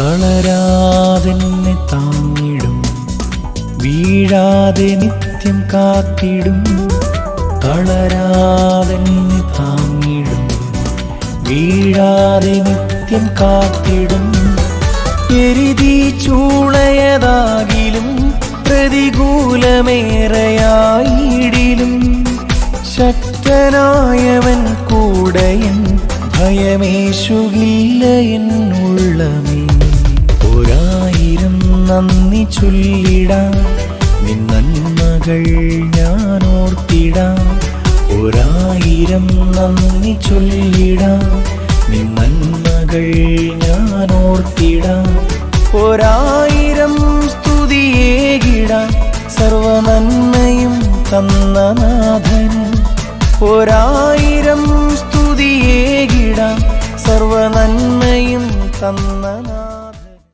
തളരാതെന്നെ താങ്ങിടും. വീഴാതെ നിത്യം കാത്തിടും. തളരാതെന്നെ താങ്ങിടും. വീഴാതെ നിത്യം കാത്തിടും. എരിതി ചൂളയതാകിലും പ്രതികൂലമേറെയായിടിലും. ശക്തനായവൻ കൂടെയൻ ഭയമേശുകില്ല എന്നുള്ളമേ. നന്ദി ചൊല്ലിടാം. നിൻ നന്മകൾ ഞാൻ ഓർത്തിടാം ഒരായിരം നന്ദി ചൊല്ലിടാം. നിൻ നന്മകൾ ഞാൻ ഓർത്തിടാം ഒരായിരം സ്തുതിയേകിടാം. സർവനന്മയും തന്ന നാഥന് ഒരായിരം സ്തുതിയേകിടാം. സർവനന്മയും തന്ന